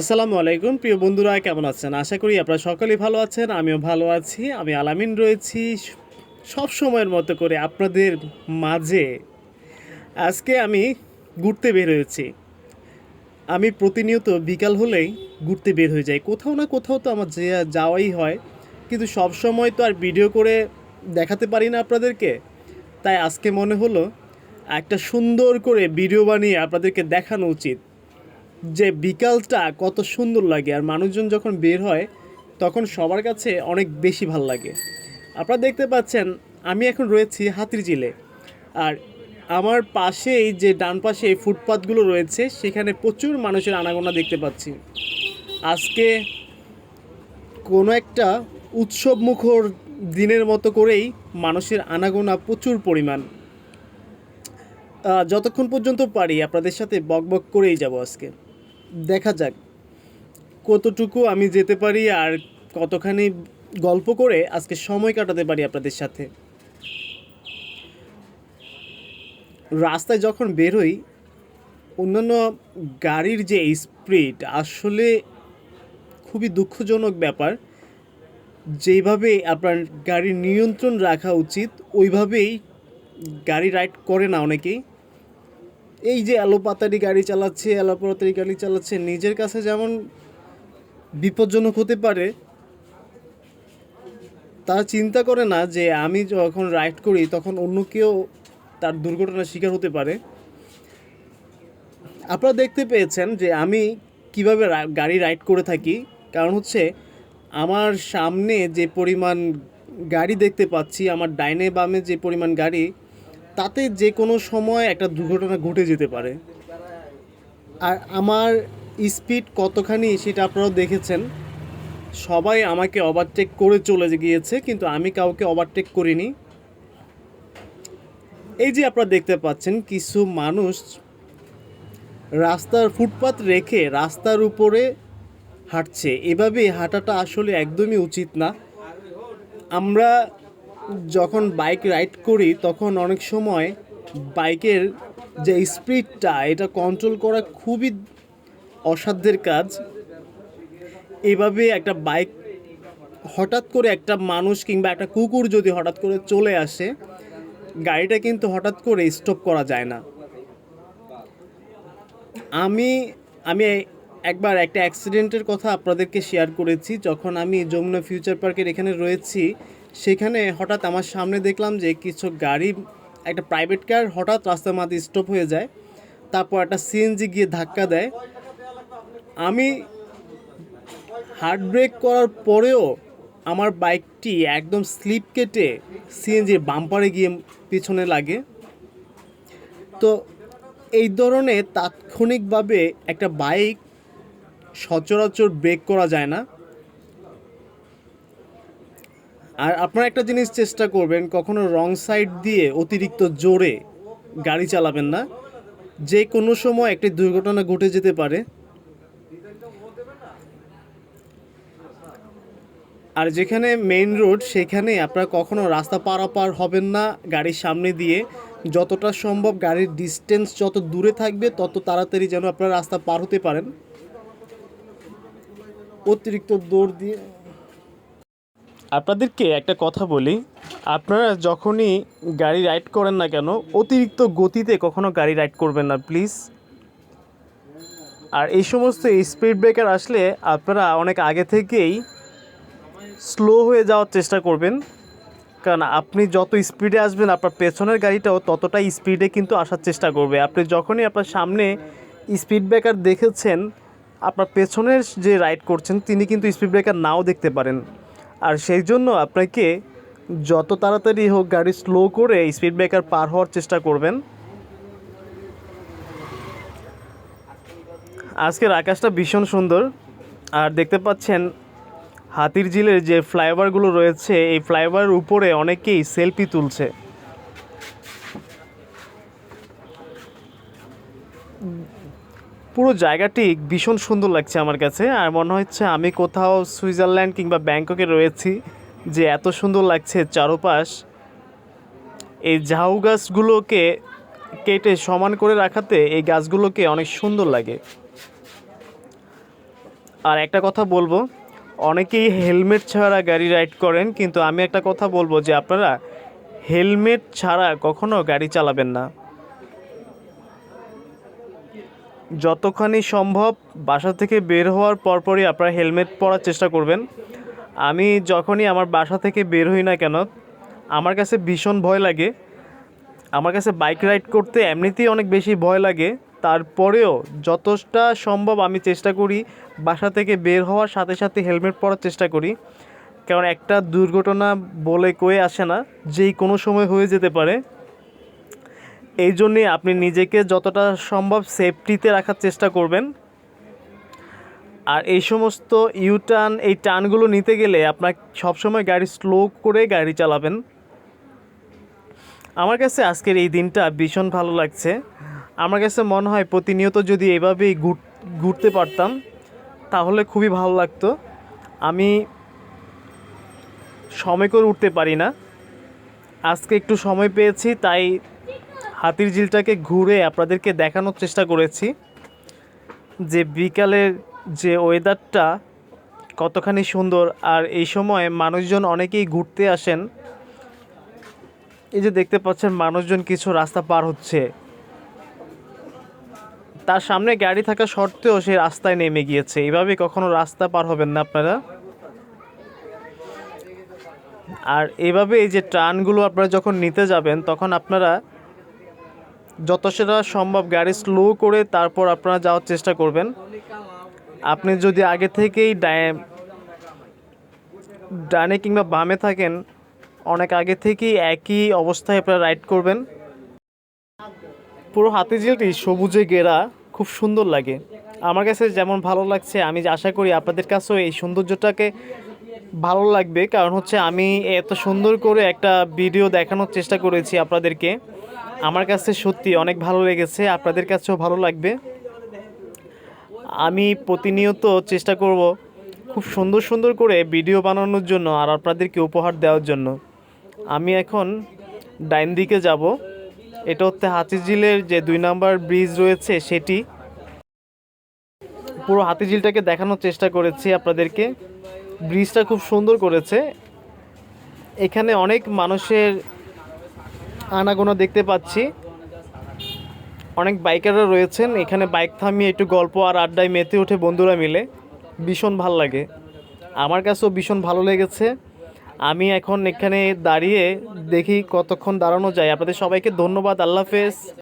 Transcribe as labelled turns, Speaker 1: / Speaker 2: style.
Speaker 1: আসসালামু আলাইকুম, প্রিয় বন্ধুরা, কেমন আছেন? আশা করি আপনারা সকলেই ভালো আছেন, আমিও ভালো আছি, আমি আলামিন রয়েছি সব সময়ের মতো করে আপনাদের মাঝে। আজকে আমি ঘুরতে বের হয়েছি। আমি প্রতিনিয়ত বিকাল হলেই ঘুরতে বের হয়ে যাই। কোথাও না কোথাও তো আমার যাওয়াই হয়, কিন্তু সব সময় তো আর ভিডিও করে দেখাতে পারি না আপনাদেরকে। তাই আজকে মনে হলো, একটা সুন্দর করে ভিডিও বানিয়ে আপনাদেরকে দেখানো উচিত। যে বিকালটা কত সুন্দর লাগে আর মানুষজন যখন বের হয়, তখন সবার কাছে অনেক বেশি ভালো লাগে। আপনারা দেখতে পাচ্ছেন, আমি এখন রয়েছি হাতিরঝিলে। আর আমার পাশেই যে ডান পাশে এই ফুটপাতগুলো রয়েছে, সেখানে প্রচুর মানুষের আনাগোনা দেখতে পাচ্ছি। আজকে কোনো একটা উৎসব মুখর দিনের মতো করেই মানুষের আনাগোনা প্রচুর পরিমাণ। যতক্ষণ পর্যন্ত পারি, আপনাদের সাথে বক বক করেই যাব আজকে। দেখা যাক কতটুকু আমি যেতে পারি আর কতখানি গল্প করে আজকে সময় কাটাতে পারি আপনাদের সাথে। রাস্তায় যখন বেরোই অন্যান্য গাড়ির যে স্পিড আসলে খুবই দুঃখজনক ব্যাপার। যেইভাবে আপনার গাড়ির নিয়ন্ত্রণ রাখা উচিত, ওইভাবেই গাড়ি রাইড করে না অনেকেই। এই যে অ্যালোপাতারি গাড়ি চালাচ্ছে অ্যালোপাতারি গাড়ি চালাচ্ছে, নিজের কাছে যেমন বিপজ্জনক হতে পারে, তারা চিন্তা করে না যে আমি যখন রাইড করি তখন অন্য কেউ তার দুর্ঘটনার শিকার হতে পারে। আপনারা দেখতে পেয়েছেন যে আমি কীভাবে গাড়ি রাইড করে থাকি। কারণ হচ্ছে আমার সামনে যে পরিমাণ গাড়ি দেখতে পাচ্ছি, আমার ডাইনে বামে যে পরিমাণ গাড়ি তাতে যে কোনো সময় একটা দুর্ঘটনা ঘটে যেতে পারে। আর আমার স্পিড কতখানি সেটা আপনারাও দেখেছেন। সবাই আমাকে ওভারটেক করে চলে গিয়েছে, কিন্তু আমি কাউকে ওভারটেক করিনি। এই যে আপনারা দেখতে পাচ্ছেন, কিছু মানুষ রাস্তার ফুটপাত রেখে রাস্তার উপরে হাঁটছে। এভাবে হাঁটাটা আসলে একদমই উচিত না। আমরা যখন বাইক রাইড করি, তখন অনেক সময় বাইকের যে স্পিডটা, এটা কন্ট্রোল করা খুবই অসাধ্যের কাজ। এভাবে একটা বাইক হঠাৎ করে একটা মানুষ কিংবা একটা কুকুর যদি হঠাৎ করে চলে আসে, গাড়িটা কিন্তু হঠাৎ করে স্টপ করা যায় না। আমি আমি একবার একটা অ্যাক্সিডেন্টের কথা আপনাদেরকে শেয়ার করেছি, যখন আমি যমুনা ফিউচার পার্কের এখানে রয়েছি সেখানে হঠাৎ আমার সামনে দেখলাম যে কিছু গাড়ি, একটা প্রাইভেট কার হঠাৎ রাস্তার মাঝে স্টপ হয়ে যায়, তারপর একটা সিএনজি গিয়ে ধাক্কা দেয়। আমি হার্ট ব্রেক করার পরেও আমার বাইকটি একদম স্লিপ কেটে সিএনজির বাম্পারে গিয়ে পিছনে লাগে। তো এই ধরনের তাৎক্ষণিকভাবে একটা বাইক সচরাচর ব্রেক করা যায় না। আর আপনারা একটা জিনিস চেষ্টা করবেন, কখনো রং সাইড দিয়ে অতিরিক্ত জোরে গাড়ি চালাবেন না। যে কোনো সময় একটি দুর্ঘটনা ঘটে যেতে পারে। আর যেখানে মেইন রোড সেখানে আপনারা কখনো রাস্তা পারাপার হবেন না গাড়ির সামনে দিয়ে। যতটা সম্ভব গাড়ির ডিস্টেন্স যত দূরে থাকবে, তত তাড়াতাড়ি যেন আপনারা রাস্তা পার হতে পারেন। অতিরিক্ত দৌড় দিয়ে আপনাদেরকে একটা কথা বলি, আপনারা যখনই গাড়ি রাইড করেন না কেন, অতিরিক্ত গতিতে কখনো গাড়ি রাইড করবেন না প্লিজ আর এই সমস্ত স্পিড ব্রেকার আসলে আপনারা অনেক আগে থেকেই স্লো হয়ে যাওয়ার চেষ্টা করবেন। কারণ আপনি যত স্পিডে আসবেন, আপনার পেছনের গাড়িটাও ততটাই স্পিডে কিন্তু আসার চেষ্টা করবে। আপনি যখনই আপনার সামনে স্পিড ব্রেকার দেখেছেন, আপনার পেছনের যে রাইড করছেন, তিনি কিন্তু স্পিড ব্রেকার নাও দেখতে পারেন। আর সেই জন্য আপনাকে যত তাড়াতাড়ি হোক গাড়ি স্লো করে স্পিড ব্রেকার পার হওয়ার চেষ্টা করবেন। আজকের আকাশটা ভীষণ সুন্দর। আর দেখতে পাচ্ছেন হাতির ঝিলের যে ফ্লাইওভারগুলো রয়েছে, এই ফ্লাইওভারের উপরে অনেকেই সেলফি তুলছে। পুরো জায়গাটি ভীষণ সুন্দর লাগছে আমার কাছে। আর মনে হচ্ছে আমি কোথাও সুইজারল্যান্ড কিংবা ব্যাংককে রয়েছি যে এত সুন্দর লাগছে চারপাশ। এই ঝাউ গাছগুলোকে কেটে সমান করে রাখাতে এই গাছগুলোকে অনেক সুন্দর লাগে। আর একটা কথা বলব, অনেকেই হেলমেট ছাড়া গাড়ি রাইড করেন, কিন্তু আমি একটা কথা বলব যে আপনারা হেলমেট ছাড়া কখনো গাড়ি চালাবেন না। যতখানি সম্ভব বাসা থেকে বের হওয়ার পরপরই আপনারা হেলমেট পরার চেষ্টা করবেন। আমি যখনই আমার বাসা থেকে বের হই না কেন, আমার কাছে ভীষণ ভয় লাগে। আমার কাছে বাইক রাইড করতে এমনিতেই অনেক বেশি ভয় লাগে। তারপরেও যতটা সম্ভব আমি চেষ্টা করি বাসা থেকে বের হওয়ার সাথে সাথে হেলমেট পরার চেষ্টা করি। কারণ একটা দুর্ঘটনা বলে কয়ে আসে না, যেই কোনো সময় হয়ে যেতে পারে। এই জন্যে আপনি নিজেকে যতটা সম্ভব সেফটিতে রাখার চেষ্টা করবেন। আর এই সমস্ত ইউটার্ন এই টার্নগুলো নিতে গেলে আপনার সবসময় গাড়ি স্লো করে গাড়ি চালাবেন। আমার কাছে আজকের এই দিনটা ভীষণ ভালো লাগছে। আমার কাছে মনে হয় প্রতিনিয়ত যদি এভাবেই ঘুর- ঘুরতে পারতাম, তাহলে খুবই ভালো লাগতো। আমি সময় করে উঠতে পারি না। আজকে একটু সময় পেয়েছি, তাই হাতির ঝিলটাকে ঘুরে আপনাদেরকে দেখানোর চেষ্টা করেছি যে বিকালের যে ওয়েদারটা কতখানি সুন্দর আর এই সময় মানুষজন অনেকেই ঘুরতে আসেন। এই যে দেখতে পাচ্ছেন মানুষজন কিছু রাস্তা পার হচ্ছে। তার সামনে গাড়ি থাকা সত্ত্বেও সে রাস্তায় নেমে গিয়েছে। এইভাবে কখনো রাস্তা পার হবেন না আপনারা। আর এভাবে এই যে ট্রানগুলো আপনারা যখন নিতে যাবেন, তখন আপনারা যত সেটা সম্ভব গাড়ি স্লো করে তারপর আপনারা যাওয়ার চেষ্টা করবেন। আপনি যদি আগে থেকেই ডায়- ডানে কিংবা বামে থাকেন, অনেক আগে থেকেই একই অবস্থায় আপনারা রাইড করবেন। পুরো হাতিঝিলটি সবুজে ঘেরা, খুব সুন্দর লাগে। আমার কাছে যেমন ভালো লাগছে, আমি আশা করি আপনাদের কাছেও এই সৌন্দর্যটাকে ভালো লাগবে। কারণ হচ্ছে আমি এত সুন্দর করে একটা ভিডিও দেখানোর চেষ্টা করেছি আপনাদেরকে। আমার কাছে সত্যি অনেক ভালো লেগেছে, আপনাদের কাছেও ভালো লাগবে। আমি প্রতিনিয়ত চেষ্টা করব খুব সুন্দর সুন্দর করে ভিডিও বানানোর জন্য আর আপনাদেরকে উপহার দেওয়ার জন্য। আমি এখন ডাইন দিকে যাব। এটা হচ্ছে হাতিঝিলের যে দুই নাম্বার ব্রিজ রয়েছে সেটি। পুরো হাতিঝিলটাকে দেখানোর চেষ্টা করেছি আপনাদেরকে। ব্রিজটা খুব সুন্দর করেছে। এখানে অনেক মানুষের আনাগোনা দেখতে পাচ্ছি। অনেক বাইকাররা রয়েছেন। এখানে বাইক থামিয়ে একটু গল্প আর আড্ডায় মেতে উঠে বন্ধুরা মিলে। ভীষণ ভালো লাগে। আমার কাছেও ভীষণ ভালো লেগেছে। আমি এখন এখানে দাঁড়িয়ে দেখি কতক্ষণ দাঁড়ানো যায়। আপনাদের সবাইকে ধন্যবাদ। আল্লাহ হাফেজ।